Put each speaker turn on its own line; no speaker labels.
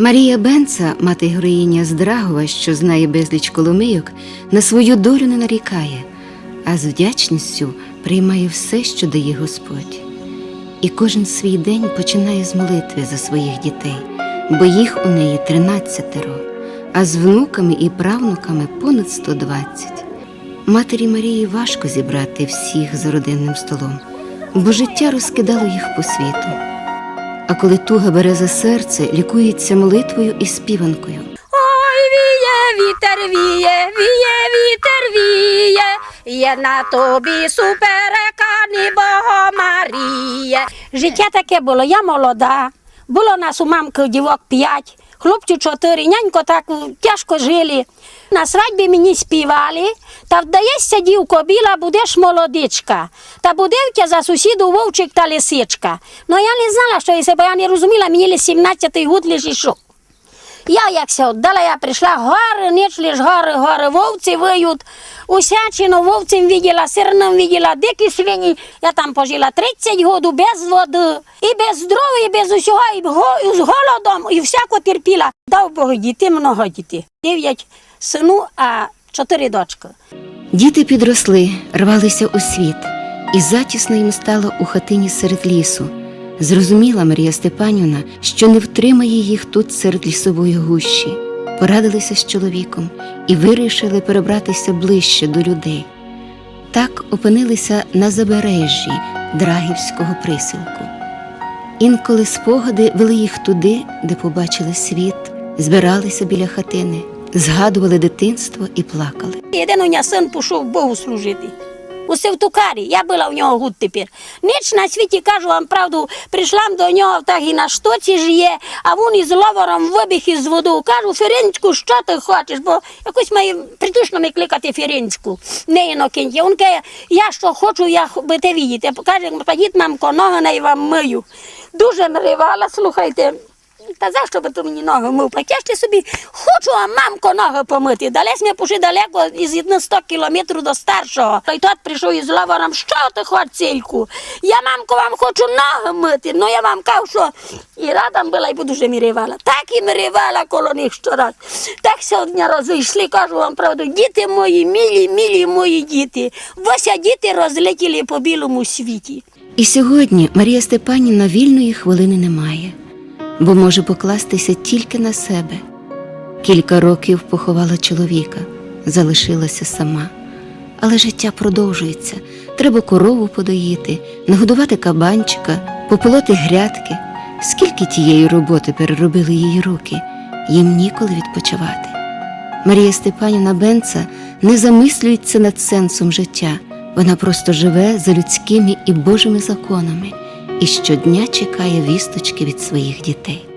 Марія Бенца, мати героїня з Драгова, що знає безліч коломийок, на свою долю не нарікає, а з вдячністю приймає все, що дає Господь. І кожен свій день починає з молитви за своїх дітей, бо їх у неї тринадцятеро, а з внуками і правнуками понад 120. Матері Марії важко зібрати всіх за родинним столом, бо життя розкидало їх по світу. А коли туга бере за серце, лікується молитвою і співанкою.
Ой, віє, вітер віє, віє, вітер віє, є на тобі суперекані Бога Маріє. Життя таке було, я молода, було нас у мамки дівок п'ять, хлопців чотири, нянько так тяжко жили. На свадьбі мені співали, та вдається дівко біла, будеш молодичка, та буде за сусіду вовчик та лисичка. Ну я не знала, що є, себе, я не розуміла, мені лише 17 год лише що. Я як се віддала, я прийшла, гори, ніч лиш гори, гори, вовці виють. Усячину вовцем виділа, сирним виділа, дикі свині. Я там пожила 30 году без води, і без здоров'я, і без усього, і, і з голодом, і всяко терпіла. Дав Бог дітей, много дітей. Дев'ять сину, а чотири дочки.
Діти підросли, рвалися у світ, і затісно їм стало у хатині серед лісу. Зрозуміла Марія Степанівна, що не втримає їх тут серед лісової гущі. Порадилися з чоловіком і вирішили перебратися ближче до людей. Так опинилися на забережжі Драгівського присілку. Інколи спогади вели їх туди, де побачили світ, збиралися біля хатини, згадували дитинство і плакали.
Єдиний син пішов Богу служити. У Севтукарі, я була в нього гуд тепер. Ніч на світі, кажу вам правду, прийшла до нього так і на штоці жиє, а він із ловором вибіг із воду. Кажу, Ференську, що ти хочеш? Бо якось має притушно ми кликати Ференську, не інокентя. Він каже, я що хочу, я би те видіти. Каже, поїдь, мамко, ноги на вам мию. Дуже наривала, слухайте. Та за що би ти мені ноги мив? Потяжте собі, хочу, а мамко ноги помити. Далесь ми пішли далеко із одних 100 кілометрів до старшого. Той тот прийшов із лавором, що ти хочеш, цільку? Я, мамко, вам хочу ноги мити. Ну я вам кажу, що і радом була, і дуже мірівала. Так і мірівала коло них щораз. Так сьогодні розійшли, кажу вам правду, діти мої, мілі, мілі мої діти. Вася діти розлетіли по білому світі.
І сьогодні Марія Степанівна вільної хвилини не має, бо може покластися тільки на себе. Кілька років поховала чоловіка, залишилася сама. Але життя продовжується. Треба корову подоїти, нагодувати кабанчика, пополоти грядки. Скільки тієї роботи переробили її руки, їм ніколи відпочивати. Марія Степанівна Бенца не замислюється над сенсом життя. Вона просто живе за людськими і Божими законами і щодня чекає вісточки від своїх дітей.